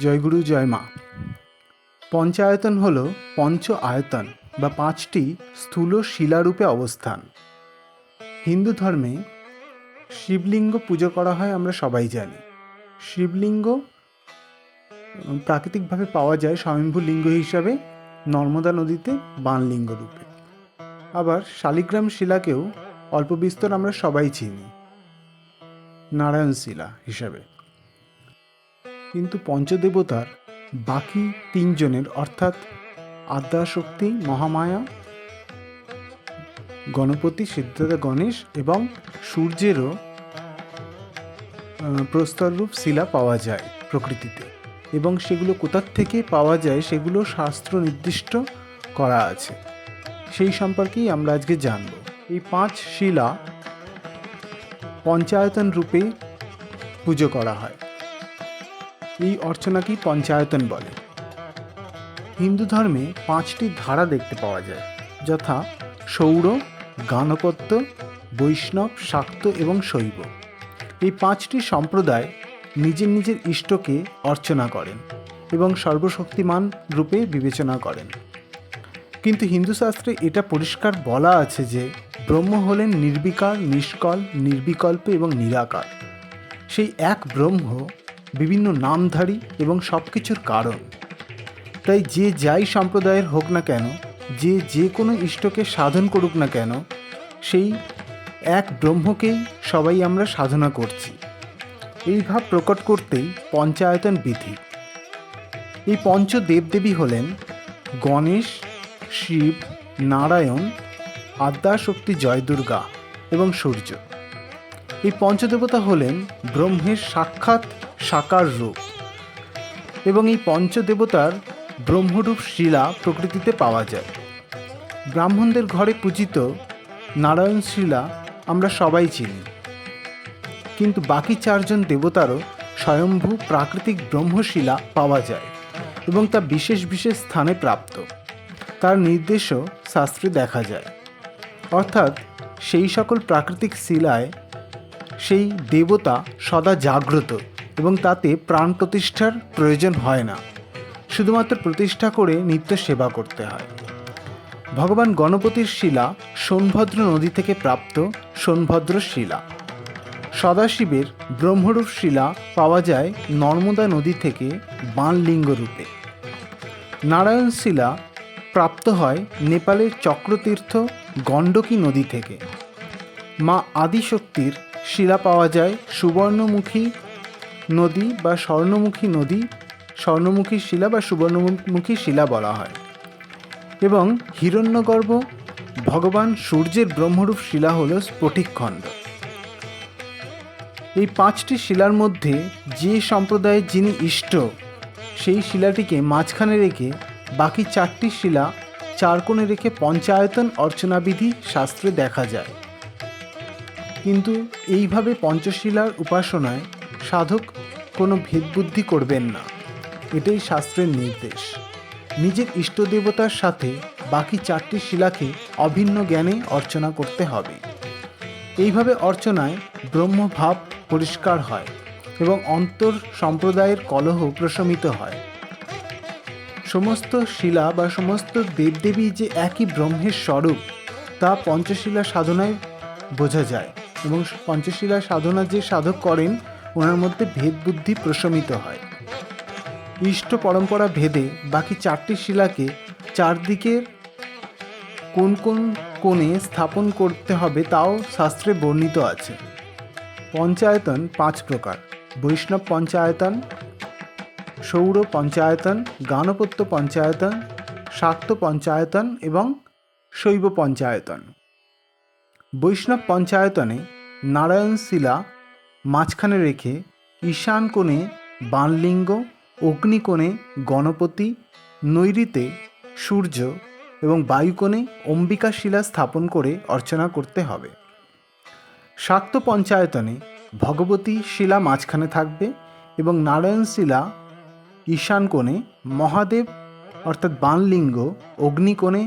জয়গুরু জয় মা। পঞ্চায়তন হল পঞ্চ আয়তন বা পাঁচটি স্থূল শিলারূপে অবস্থান। হিন্দু ধর্মে শিবলিঙ্গ পুজো করা হয় আমরা সবাই জানি। শিবলিঙ্গ প্রাকৃতিকভাবে পাওয়া যায় স্বয়ম্ভু লিঙ্গ হিসাবে নর্মদা নদীতে বানলিঙ্গ রূপে। আবার শালিগ্রাম শিলাকেও অল্প বিস্তর আমরা সবাই চিনি। নারায়ণ শিলা হিসাবে। কিন্তু পঞ্চদেবতার বাকি তিনজনের, অর্থাৎ আদ্যাশক্তি, মহামায়া, গণপতি, সিদ্ধার্থ, গণেশ এবং সূর্যেরও প্রস্তররূপ শিলা পাওয়া যায় প্রকৃতিতে। এবং সেগুলো কোথার থেকে পাওয়া যায় সেগুলো শাস্ত্র নির্দিষ্ট করা আছে। সেই সম্পর্কেই আমরা আজকে জানব। এই পাঁচ শিলা পঞ্চায়তন রূপে পুজো করা হয়। এই অর্চনাকেই পঞ্চায়তন বলে। হিন্দু ধর্মে পাঁচটি ধারা দেখতে পাওয়া যায়, যথা সৌর, গানপত্য, বৈষ্ণব, শাক্ত এবং শৈব। এই পাঁচটি সম্প্রদায় নিজের নিজের ইষ্টকে অর্চনা করেন এবং সর্বশক্তিমান রূপে বিবেচনা করেন। কিন্তু হিন্দু শাস্ত্রে এটা পরিষ্কার বলা আছে যে, ব্রহ্ম হলেন নির্বিকার, নিষ্কল, নির্বিকল্প এবং নিরাকার। সেই এক ব্রহ্ম বিভিন্ন নামধারী এবং সব কিছুর কারণ। তাই যে যাই সম্প্রদায়ের হোক না কেন, যে যে কোনো ইষ্টকে সাধন করুক না কেন, সেই এক ব্রহ্মকেই সবাই আমরা সাধনা করছি। এই ভাব প্রকট করতেই পঞ্চায়তন বিধি। এই পঞ্চ দেবদেবী হলেন গণেশ, শিব, নারায়ণ, আদ্যাশক্তি জয় দুর্গা এবং সূর্য। এই পঞ্চদেবতা হলেন ব্রহ্মের সাক্ষাৎ সাকার রূপ এবং এই পঞ্চদেবতার ব্রহ্মরূপ শিলা প্রকৃতিতে পাওয়া যায়। ব্রাহ্মণদের ঘরে পূজিত নারায়ণ শিলা আমরা সবাই চিনি। কিন্তু বাকি চারজন দেবতারও স্বয়ম্ভু প্রাকৃতিক ব্রহ্মশিলা পাওয়া যায় এবং তা বিশেষ বিশেষ স্থানে প্রাপ্ত। তার নির্দেশও শাস্ত্রে দেখা যায়। অর্থাৎ সেই সকল প্রাকৃতিক শিলায় সেই দেবতা সদা জাগ্রত। এবং তাতে প্রাণ প্রতিষ্ঠার প্রয়োজন হয় না। শুধুমাত্র প্রতিষ্ঠা করে নিত্য সেবা করতে হয়। ভগবান গণপতির শিলা সোনভদ্র নদী থেকে প্রাপ্ত সোনভদ্র শিলা। সদাশিবের ব্রহ্মরূপ শিলা পাওয়া যায় নর্মদা নদী থেকে বানলিঙ্গ রূপে। নারায়ণ শিলা প্রাপ্ত হয় নেপালের চক্রতীর্থ গণ্ডকী নদী থেকে। মা আদিশক্তির শিলা পাওয়া যায় সুবর্ণমুখী নদী বা স্বর্ণমুখী নদী, স্বর্ণমুখী শিলা বা সুবর্ণমুখী শিলা বলা হয়। এবং হিরণ্যগর্ভ, ভগবান সূর্যের ব্রহ্মরূপ শিলা হল স্ফটিকখণ্ড। এই পাঁচটি শিলার মধ্যে যে সম্প্রদায়ের যিনি ইষ্ট, সেই শিলাটিকে মাঝখানে রেখে বাকি চারটি শিলা চার কোণে রেখে পঞ্চায়তন অর্চনাবিধি শাস্ত্রে দেখা যায়। কিন্তু এইভাবে পঞ্চশিলার উপাসনায় সাধক কোনো ভেদবুদ্ধি করবেন না। এটাই শাস্ত্রের নির্দেশ। নিজের ইষ্ট দেবতার সাথে বাকি চারটি শিলাকে অভিন্ন জ্ঞানে অর্চনা করতে হবে। এইভাবে অর্চনায় ব্রহ্মভাব পরিষ্কার হয় এবং অন্তর সম্প্রদায়ের কলহ প্রশমিত হয়। সমস্ত শিলা বা সমস্ত দেবদেবী যে একই ব্রহ্মের স্বরূপ, তা পঞ্চশিলা সাধনায় বোঝা যায় এবং পঞ্চশিলা সাধনা যে সাধক করেন ওনার মধ্যে ভেদ বুদ্ধি প্রশমিত হয়। ইষ্ট পরম্পরা ভেদে বাকি চারটি শিলাকে চারদিকের কোন কোন কোণে স্থাপন করতে হবে তাও শাস্ত্রে বর্ণিত আছে। পঞ্চায়তন পাঁচ প্রকার। বৈষ্ণব পঞ্চায়তন, সৌর পঞ্চায়তন, গানপত্য পঞ্চায়তন শাক্ত পঞ্চায়তন এবং শৈব পঞ্চায়তন। বৈষ্ণব পঞ্চায়তনে নারায়ণ শিলা মাঝখানে রেখে ঈশান কোণে বানলিঙ্গ অগ্নিকোণে গণপতি নৈরিতে সূর্য এবং বায়ুকোণে অম্বিকা শিলা স্থাপন করে অর্চনা করতে হবে। শাক্ত পঞ্চায়তনে ভগবতী শিলা মাঝখানে থাকবে এবং নারায়ণ শিলা ঈশান কোণে মহাদেব অর্থাৎ বানলিঙ্গ অগ্নিকোণে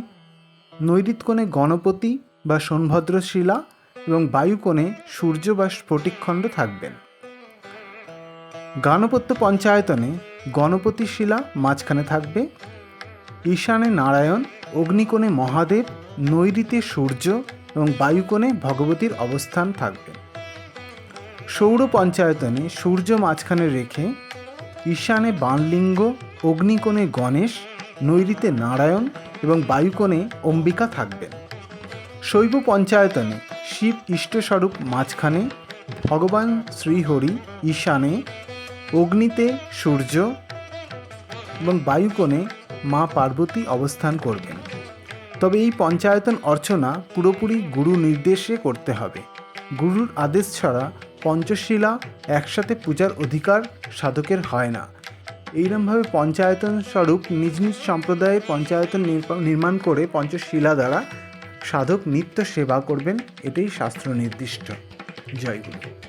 নৈরিত কোণে গণপতি বা সোনভদ্র শিলা এবং বায়ুকোণে সূর্য বা স্ফটিকখণ্ড থাকবেন। গানপত্য পঞ্চায়তনে গণপতি শিলা মাঝখানে থাকবে। ঈশানে নারায়ণ, অগ্নিকোণে মহাদেব নৈরীতে সূর্য এবং বায়ুকোণে ভগবতীর অবস্থান থাকবে। সৌর পঞ্চায়তনে সূর্য মাঝখানে রেখে ঈশানে বানলিঙ্গ অগ্নিকোণে গণেশ নৈরীতে নারায়ণ এবং বায়ুকোণে অম্বিকা থাকবেন। শৈব পঞ্চায়তনে শিব ইষ্টস্বরূপ মাঝখানে, ভগবান শ্রীহরি ঈশানে, অগ্নিতে সূর্য এবং বায়ুকোণে মা পার্বতী অবস্থান করবেন। তবে এই পঞ্চায়তন অর্চনা পুরোপুরি গুরু নির্দেশে করতে হবে। গুরুর আদেশ ছাড়া পঞ্চশিলা একসাথে পূজার অধিকার সাধকের হয় না। এইরমভাবে পঞ্চায়তন স্বরূপ নিজ নিজ সম্প্রদায়ে পঞ্চায়তন নির্মাণ করে পঞ্চশিলা দ্বারা সাধক নিত্য সেবা করবেন এটাই শাস্ত্র নির্দিষ্ট। জয় গুরু।